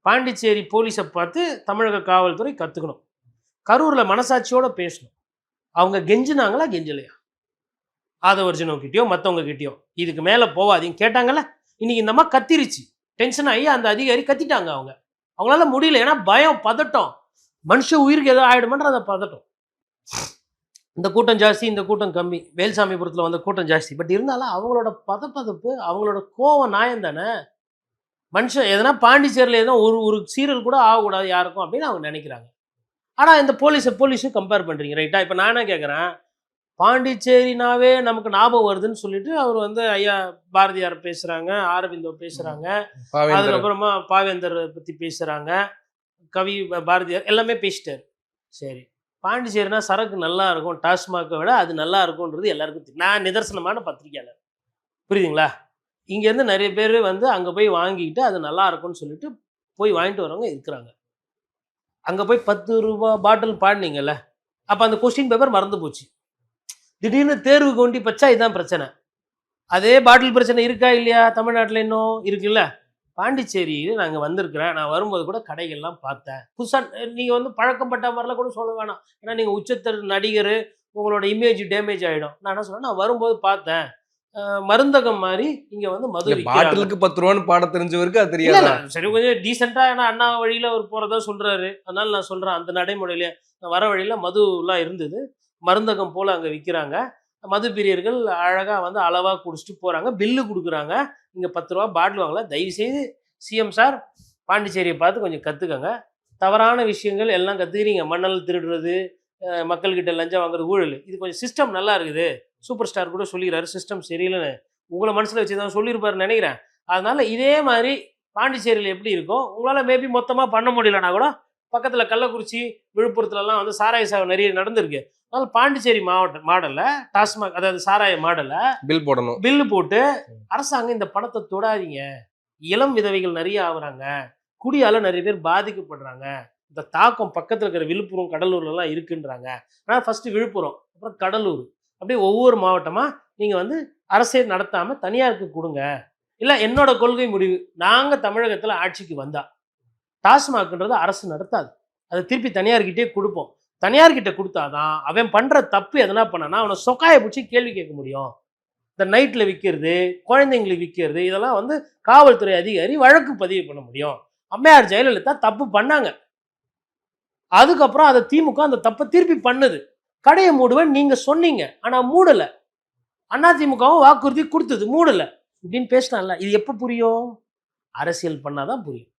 பாண்டிச்சேரி போலீஸை பார்த்து தமிழக காவல்துறை கற்றுக்கணும் கரூரில் மனசாட்சியோடு பேசணும். அவங்க கெஞ்சினாங்களா? கெஞ்சலையா? ஆதவர்ஜனோ கிட்டயோ? இதுக்கு மேலே போவாதீங்க. கேட்டாங்கல்ல? இன்னைக்கு இந்த மாதிரி கத்திருச்சு. டென்ஷன் ஆகி அந்த அதிகாரி கத்திட்டாங்க அவங்க. அவங்களால முடியல. ஏன்னா பயம் பதட்டம். மனுஷ உயிருக்கு ஏதோ ஆகிடுமன்ற அந்த பதட்டம். இந்த கூட்டம் ஜாஸ்தி இந்த கூட்டம் கம்மி. வேல்சாமிபுரத்தில் வந்த கூட்டம் ஜாஸ்தி. பட் இருந்தாலும் அவங்களோட பதப்பதப்பு அவங்களோட கோவம் நியாயம் தானே? மனுஷன் எதனா பாண்டிச்சேரியில் எதனா ஒரு ஒரு சீரியல் கூட ஆகக்கூடாது யாருக்கும் அப்படின்னு அவங்க நினைக்கிறாங்க. ஆனால் இந்த போலீஸை போலீஸும் கம்பேர் பண்ணுறீங்க ரைட்டா இப்போ நான் என்ன கேட்குறேன் பாண்டிச்சேரினாவே நமக்கு ஞாபகம் வருதுன்னு சொல்லிட்டு அவர் வந்து ஐயா பாரதியார் பேசுகிறாங்க ஆரவிந்தோ பேசுகிறாங்க அதுக்கப்புறமா பாவேந்தர் பற்றி பேசுகிறாங்க கவி பாரதியார் எல்லாமே பேசிட்டாரு. சரி பாண்டிச்சேரினா சரக்கு நல்லா இருக்கும் டாஸ்மாகை விட அது நல்லா இருக்கும்ன்றது எல்லாருக்கும் நான் நிதர்சனமான பத்திரிக்கையாளர் புரியுதுங்களா? இங்கேருந்து நிறைய பேர் வந்து அங்கே போய் வாங்கிக்கிட்டு அது நல்லா இருக்கும்னு சொல்லிட்டு போய் வாங்கிட்டு வரவங்க இருக்கிறாங்க. அங்கே போய் பத்து ரூபா பாட்டில் பாடினீங்கல்ல அப்போ அந்த கொஸ்டின் பேப்பர் மறந்து போச்சு. திடீர்னு தேர்வு கொண்டி பச்சா இதுதான் பிரச்சனை. அதே பாட்டில் பிரச்சனை இருக்கா இல்லையா? தமிழ்நாட்டில் இன்னும் இருக்குல்ல? பாண்டிச்சேரியில் நாங்கள் வந்திருக்கிறேன். நான் வரும்போது கூட கடைகள்லாம் பார்த்தேன். புதுசாக நீங்கள் வந்து பழக்கப்பட்ட மாதிரிலாம் கூட சொல்ல வேணாம். ஏன்னா நீங்கள் உச்சத்தர் நடிகர் உங்களோட இமேஜ் டேமேஜ் ஆகிடும் நான் என்ன சொன்னேன் நான் வரும்போது பார்த்தேன். மருந்தகம் மாதிரி இங்கே வந்து மது விக்கிறாங்க. பாட்டிலுக்கு பத்து ரூபான்னு பாட தெரிஞ்சவருக்கு அது இல்ல, சரி கொஞ்சம் டீசெண்டா ஏன்னா அண்ணா வழியில அவர் போறதா சொல்றாரு. அதனால நான் சொல்றேன் அந்த நடைமுறையில வர வழியில மதுலாம் இருந்தது. மருந்தகம் போல அங்க விற்கிறாங்க மது பிரியர்கள் அழகா வந்து அளவா குடிச்சிட்டு போறாங்க. பில்லு கொடுக்குறாங்க. இங்க பத்து ரூபா பாட்டில் வாங்கலாம் தயவு செய்து சிஎம் சார் பாண்டிச்சேரியை பார்த்து கொஞ்சம் கத்துக்கங்க. தவறான விஷயங்கள் எல்லாம் கத்துக்கிறீங்க. மணல் திருடுறது மக்கள்கிட்ட லஞ்சம் வாங்குறது ஊழல். இது கொஞ்சம் சிஸ்டம் நல்லா இருக்குது. சூப்பர் ஸ்டார் கூட சொல்லிடுறாரு சிஸ்டம் சரியில்லைன்னு. உங்களை மனசுல வச்சு தான் சொல்லியிருப்பாருன்னு நினைக்கிறேன். அதனால இதே மாதிரி பாண்டிச்சேரியில் எப்படி இருக்கோ உங்களால் மேபி மொத்தமாக பண்ண முடியலனா கூட பக்கத்தில் கள்ளக்குறிச்சி விழுப்புரத்துலலாம் வந்து சாராய சாவு நிறைய நடந்திருக்கு. அதனால பாண்டிச்சேரி மாவட்ட மாடலில் டாஸ்மாக் அதாவது சாராய மாடலில் பில் போடணும். பில்லு போட்டு அரசாங்கம் இந்த பணத்தை தொடாதீங்க. இளம் விதவைகள் நிறைய ஆகுறாங்க. குடியால நிறைய பேர் பாதிக்கப்படுறாங்க. இந்த தாக்கம் பக்கத்தில் இருக்கிற விழுப்புரம் கடலூர்லலாம் இருக்குன்றாங்க. ஆனால் ஃபஸ்ட்டு விழுப்புரம் அப்புறம் கடலூர். அப்படியே ஒவ்வொரு மாவட்டமாக நீங்கள் வந்து அரசே நடத்தாமல் தனியாருக்கு கொடுங்க. இல்லை என்னோட கொள்கை முடிவு நாங்கள் தமிழகத்தில் ஆட்சிக்கு வந்தா டாஸ்மாக்ன்றது அரசு நடத்தாது. அதை திருப்பி தனியார்கிட்டே கொடுப்போம். தனியார்கிட்ட கொடுத்தாதான் அவன் பண்ணுற தப்பு எதனா பண்ணனா அவனை சொக்காயை பிடிச்சி கேள்வி கேட்க முடியும். இந்த நைட்டில் விற்கிறது குழந்தைங்களுக்கு விற்கிறது இதெல்லாம் வந்து காவல்துறை அதிகாரி வழக்கு பதிவு பண்ண முடியும். அம்மையார் ஜெயலலிதா தப்பு பண்ணாங்க. அதுக்கப்புறம் அதை திமுக அந்த தப்பை திருப்பி பண்ணுது. கடையை மூடுவேன் நீங்க சொன்னீங்க. ஆனா மூடல. அதிமுகவும் வாக்குறுதி கொடுத்தது. மூடல. இப்படின்னு பேசினால இது எப்போ புரியும்? அரசியல் பண்ணாதான் புரியும்.